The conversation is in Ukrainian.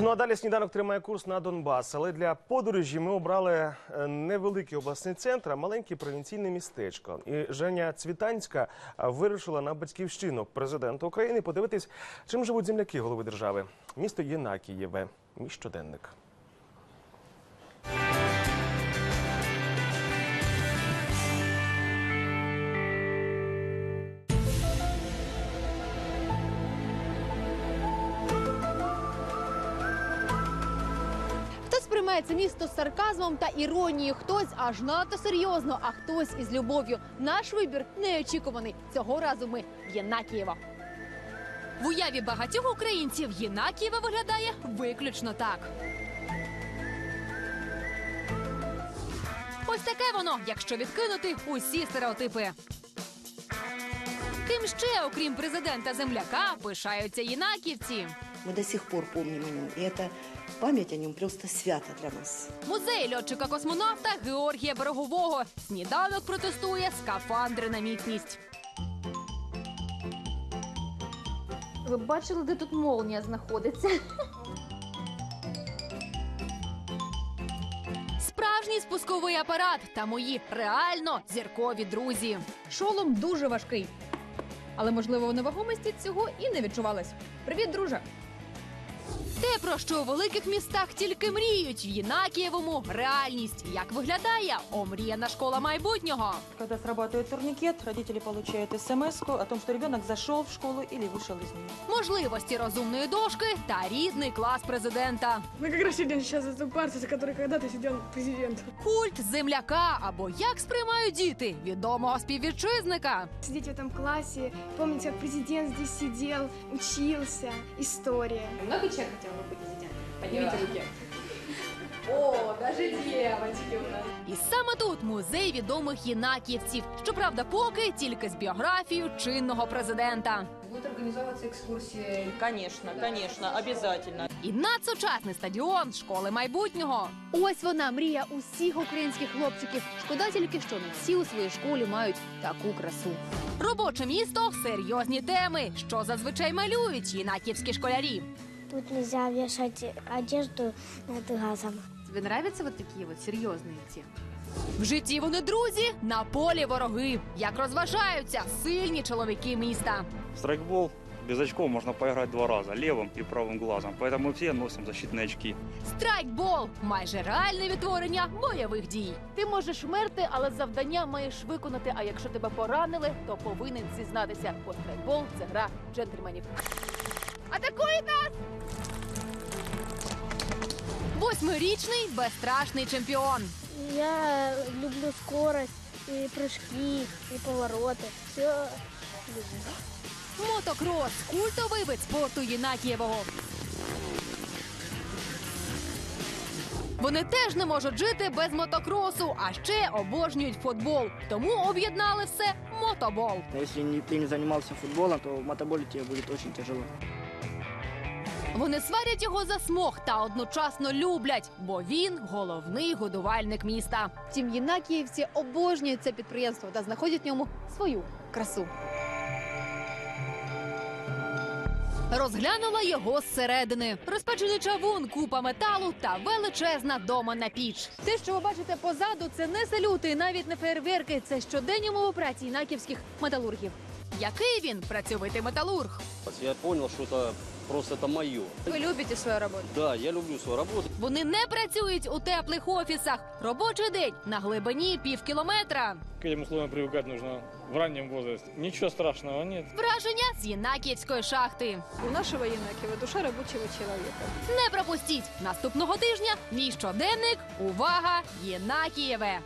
Ну а далі сніданок тримає курс на Донбас. Але для подорожі ми обрали е, невеликий обласний центр, а маленьке провінційне містечко. І Женя Цвітанська е, вирушила на батьківщину президента України подивитись, чим живуть земляки голови держави. Місто Єнакієве. Мій щоденник. Це місто з сарказмом та іронією, хтось аж надто серйозно, а хтось із любов'ю. Наш вибір неочікуваний. Цього разу ми в Єнакієво. В уяві багатьох українців Єнакієво виглядає виключно так. Ось таке воно, якщо відкинути усі стереотипи. Ким ще, окрім президента земляка, пишаються єнаківці. Мы до сих пор помним о нем. И память о нем просто свята для нас. Музей льотчика-космонавта Георгія Берегового. Сніданок протестує скафандри на міцність. Ви бачили, де тут молнія знаходиться? Справжній спусковий апарат та мої реально зіркові друзі. Шолом дуже важкий. Але, можливо, невагомості цього і не відчувалось. Привіт, друже! Те, про що у великих містах тільки мріють, в Єнакієвому реальність. Як виглядає омріяна школа майбутнього? Когда срабатывает турникет, родители получают смс о том, что ребенок зашел в школу или вышел из нее. Можливості розумної дошки та рідний клас президента. Мы как раз сидим сейчас за ту партию, за которой когда-то сидел президент. Культ земляка або як сприймають діти відомого співвітчизника. Сидеть в этом классе, помнить, как президент здесь сидел, учился, история. Много человек хотел бы быть президентом? Поднимите руки. О, даже девочки у нас. І саме тут музей відомих єнакіївців. Щоправда, поки тільки з біографією чинного президента. Будут организовываться экскурсии. Конечно, конечно, обязательно. І надсучасний стадіон школи майбутнього. Ось вона мрія усіх українських хлопчиків. Шкода тільки, що не всі у своїй школі мають таку красу. Робоче місто серйозні теми, що зазвичай малюють єнаківські школярі. Тут нельзя вешать одежду над газом. Тобі нравятся вот такі от серйозні ці? В житті вони друзі, на полі вороги. Як розважаються сильні чоловіки міста. В страйкбол без очков можно поиграть два раза, левым и правым глазом. Поэтому все носим защитные очки. Страйкбол майже реальне відтворення бойових дій. Ти можеш мерти, але завдання маєш виконати. А якщо тебе поранили, то повинен зізнатися. Бо страйкбол це гра джентльменів. Атакують нас! Восьмирічний безстрашний чемпіон. Я люблю скорость, и прыжки, и повороты. Все люблю. Мотокрос культовий вид спорту Єнакієвого. Вони теж не можуть жити без мотокросу, а ще обожнюють футбол. Тому об'єднали все мотобол. Но если не- ты не занимался футболом, то в мотоболе тебе будет очень тяжело. Вони сварять його за смог та одночасно люблять, бо він головний годувальник міста. Втім, єнакіївці обожнюють це підприємство та знаходять в ньому свою красу. Розглянула його зсередини. Розпечений чавун, купа металу та величезна домана піч. Те, що ви бачите позаду, це не салюти, і навіть не фейерверки. Це щоденні умови праці інаківських металургів. Який він працьовитий металург? Я понял, что это просто это мое. Ви любите свою роботу? Да, я люблю свою работу. Вони не працюють у теплих офісах. Робочий день на глибині пів кілометра. К этим условиям привыкать нужно в раннем возрасте. Ничего страшного нет. Враження з Єнакіївської шахти. У нашего Янакиева душа рабочего человека. Не пропустіть наступного тижня. Мій щоденник. Увага! Єнакієве.